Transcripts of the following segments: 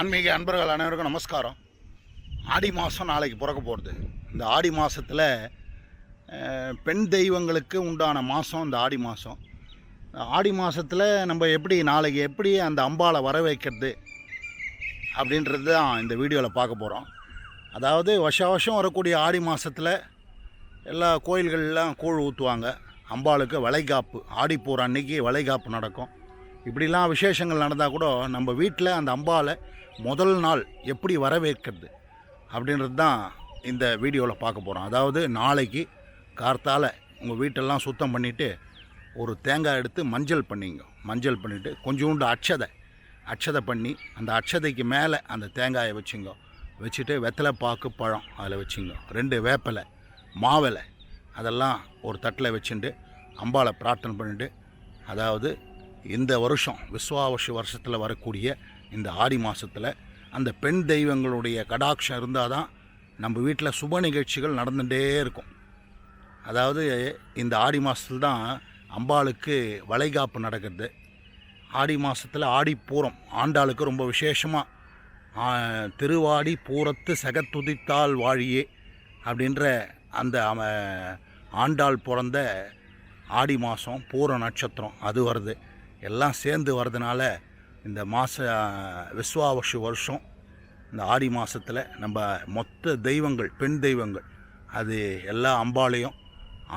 ஆன்மீக அன்பர்கள் அனைவருக்கும் நமஸ்காரம். ஆடி மாதம் நாளைக்கு பிறக்க போகிறது இந்த ஆடி மாதத்தில் பெண் தெய்வங்களுக்கு உண்டான மாதம் இந்த ஆடி மாதம் ஆடி மாதத்தில் நம்ம எப்படி நாளைக்கு எப்படி அந்த அம்பாளை வர வைக்கிறது அப்படின்றது தான் இந்த வீடியோவில் பார்க்க போகிறோம் அதாவது வருஷ வருஷம் வரக்கூடிய ஆடி மாதத்தில் எல்லா கோயில்கள்லாம் கூழ் ஊற்றுவாங்க அம்பாளுக்கு வளைகாப்பு ஆடிப்பூர் அன்னைக்கு வளைகாப்பு நடக்கும். இப்படிலாம் விசேஷங்கள் நடந்தால் கூட நம்ம வீட்டில் அந்த அம்பாளை முதல் நாள் எப்படி வரவேற்கிறது அப்படின்றது தான் இந்த வீடியோவில் பார்க்க போகிறோம் அதாவது நாளைக்கு கார்த்தால் உங்கள் வீட்டெல்லாம் சுத்தம் பண்ணிவிட்டு ஒரு தேங்காய் எடுத்து மஞ்சள் பண்ணிங்க. மஞ்சள் பண்ணிவிட்டு கொஞ்சோண்டு அட்சதை அட்சதை பண்ணி அந்த அட்சதைக்கு மேலே அந்த தேங்காயை வச்சுங்க. வச்சுட்டு வெத்தலை பாக்கு பழம் அதில் வச்சுங்க. ரெண்டு வேப்பலை மாவலை அதெல்லாம் ஒரு தட்டில் வச்சுட்டு அம்பாவை பிரார்த்தனை பண்ணிவிட்டு அதாவது இந்த வருஷம் விஸ்வாவசி வருஷத்தில் வரக்கூடிய இந்த ஆடி மாதத்தில் அந்த பெண் தெய்வங்களுடைய கடாட்சம் இருந்தால் தான் நம்ம வீட்டில் சுப நிகழ்ச்சிகள் நடந்துகிட்டே இருக்கும். அதாவது இந்த ஆடி மாதத்தில் தான் அம்பாளுக்கு வளைகாப்பு நடக்கிறது ஆடி மாதத்தில் பூரம் ஆண்டாளுக்கு ரொம்ப விசேஷமாக திருவாடி பூரத்து செகத்துதித்தால் வாழியே அப்படின்ற அந்த ஆண்டாள் பிறந்த ஆடி மாதம் பூர நட்சத்திரம் அது வருது. எல்லாம் சேர்ந்து வர்றதுனால இந்த மாத விஸ்வாவசு வருஷம் இந்த ஆடி மாதத்தில் நம்ம மொத்த தெய்வங்கள் பெண் தெய்வங்கள் அது எல்லா அம்பாளையும்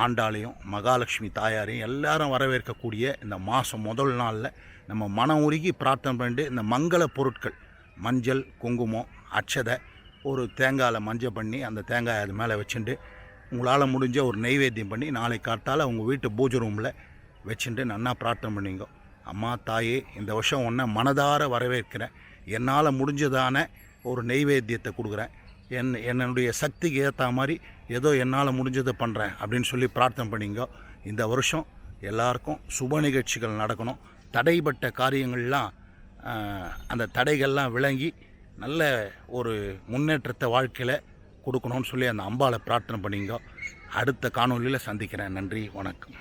ஆண்டாளையும் மகாலட்சுமி தாயாரையும் எல்லாரும் வரவேற்கக்கூடிய இந்த மாதம் முதல் நாளில் நம்ம மனம் உருகி பிரார்த்தனை பண்ணிட்டு இந்த மங்கள பொருட்கள் மஞ்சள் குங்குமம் அட்சதை ஒரு தேங்காயில் மஞ்சள் பண்ணி அந்த தேங்காயை அது மேலே வச்சுட்டு உங்களால் முடிஞ்ச ஒரு நெய்வேத்தியம் பண்ணி நாளை காட்டால் உங்கள் வீட்டு பூஜை ரூமில் வச்சுட்டு நன்னா பிரார்த்தனை பண்ணிங்க. அம்மா தாயே இந்த வருஷம் உன்னை மனதார வரவேற்கிறேன். என்னால் முடிஞ்சதான ஒரு நெய்வேத்தியத்தை கொடுக்குறேன். என் என்னுடைய சக்திக்கு ஏற்ற மாதிரி ஏதோ என்னால் முடிஞ்சதை பண்ணுறேன் அப்படின்னு சொல்லி பிரார்த்தனை பண்ணிங்க. இந்த வருஷம் எல்லாருக்கும் சுப நிகழ்ச்சிகள் நடக்கணும். தடைப்பட்ட காரியங்கள்லாம் அந்த தடைகள்லாம் விளங்கி நல்ல ஒரு முன்னேற்றத்தை வாழ்க்கையில் கொடுக்கணும்னு சொல்லி அந்த அம்பாவை பிரார்த்தனை பண்ணிங்க. அடுத்த காணொளியில் சந்திக்கிறேன். நன்றி வணக்கம்.